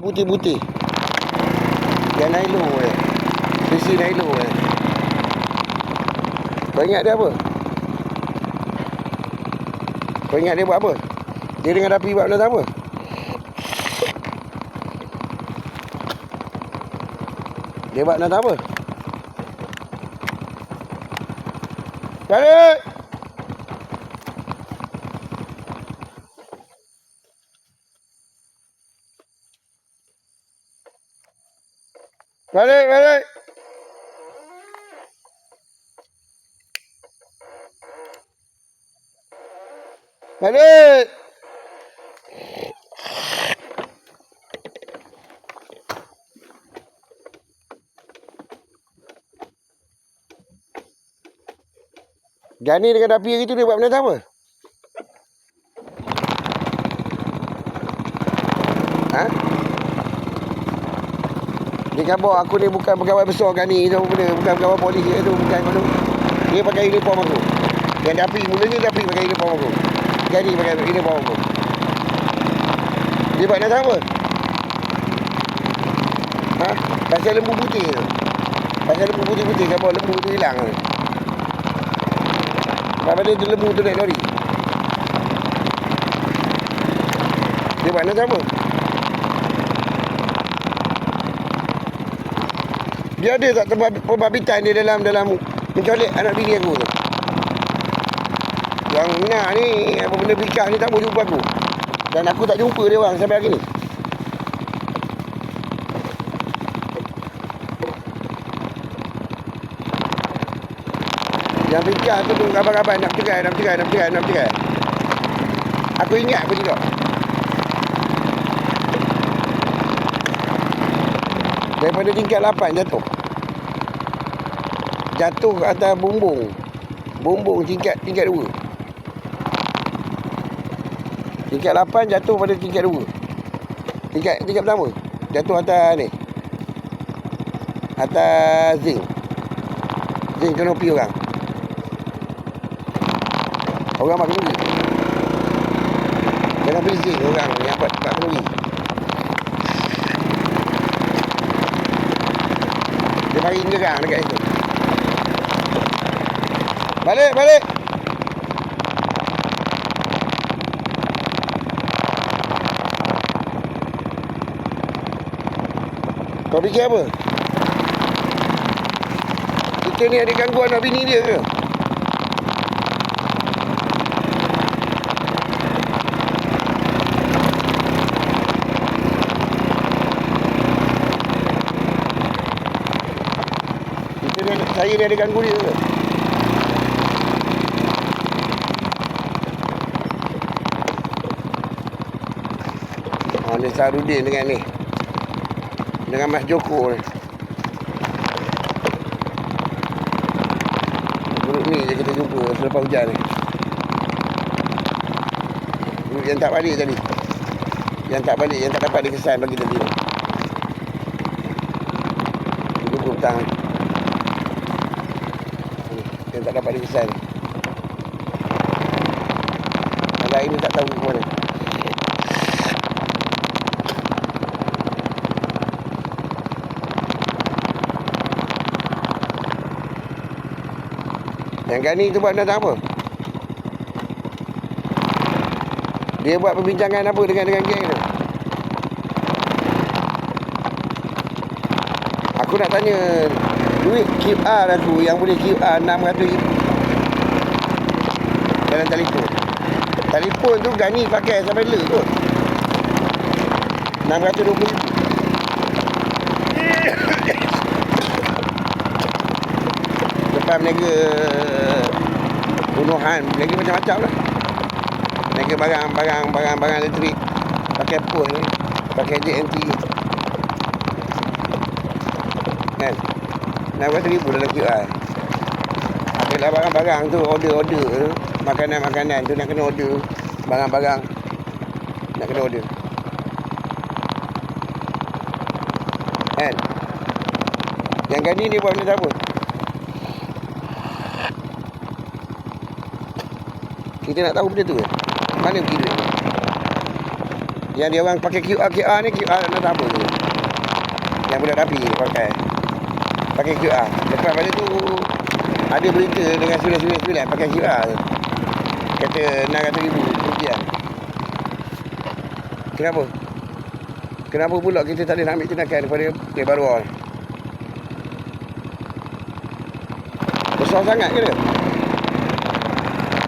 Putih-putih. Yang Nailo eh. Spesies Nailo eh. Kau ingat dia apa? Kau ingat dia buat apa? Dia dengan api buat benda apa? Dia buat benda apa? Balik! Balik, balik! Balik! Gani dengan api hari tu dia buat benda apa? Ha? Dia khabar aku ni bukan pegawai besar Gani tu apa benda. Bukan pegawai polis dia tu. Bukan tu. Dia pakai uniform aku. Yang dia api. Mulanya dia api pakai uniform aku. Gani pakai uniform aku. Dia buat benda apa? Ha? Pasal lembu putih tu. Pasal lembu putih-putih. Khabar lembu tu hilang tu. Lepas dia tu lembu tu naik lori. Dia buat benda apa? Dia ada tak tempat pembabitan dia dalam dalam mencolek anak bini aku tu. Yang nak ni apa benda bikak ni tak mau jumpa aku. Dan aku tak jumpa dia orang sampai hari ni. Yang bikak tu tu kabar-kabar nak cerai, nak cerai, nak cerai, nak cerai. Aku ingat apa juga. Daripada tingkat 8 jatuh. Jatuh ke atas bumbung. Bumbung tingkat tingkat 2. Tingkat 8 jatuh pada tingkat 2. Tingkat tingkat pertama. Jatuh atas ni. Atas zinc. Zinc kenopi orang. Orang mak kenopi. Kenopi zinc orang yang buat mak kenopi. Dia mari gerang dekat situ. Balik, balik. Kau fikir apa? Kita ni ada gangguan nak bini dia ke? Kita ni ada, saya ni ada ganggu dia ke? Oh, ni Sarudin dengan ni. Dengan Mas Joko ni. Grup ni je kita jumpa selepas hujan ni. Grup yang tak balik tadi. Yang tak balik, yang tak dapat dikesan bagi tadi. Itu grup petang ni. Yang tak dapat dikesan. Ni tak tahu ke mana. Yang Gani tu buat benda apa? Dia buat perbincangan apa dengan dengan geng tu? Aku nak tanya duit QR aku yang boleh QR 600 ribu dalam telefon. Telefon tu Gani pakai sampai le tu. 620 ribu. Lepas meniaga bunuhan, lagi macam-macam lah. Meniaga barang-barang, barang-barang elektrik. Pakai pos ni. Pakai JNT. Kan? Buat seribu dalam QR. Apabila barang-barang tu, order-order. Makanan-makanan tu nak kena order. Barang-barang. Nak kena order. Kan? Yang Gani ni buat benda apa? Kita nak tahu benda tu ke? Mana pergi duit? Yang dia orang pakai QR QR ni QR nak apa tu? Yang budak api pakai. Pakai QR. Lepas pada tu ada berita dengan sembilan-sembilan pakai QR tu. Kata 600 ribu kerugian. Kenapa? Kenapa pula kita tak boleh nak ambil tindakan daripada Kuih Baruah ni? Besar sangat ke dia?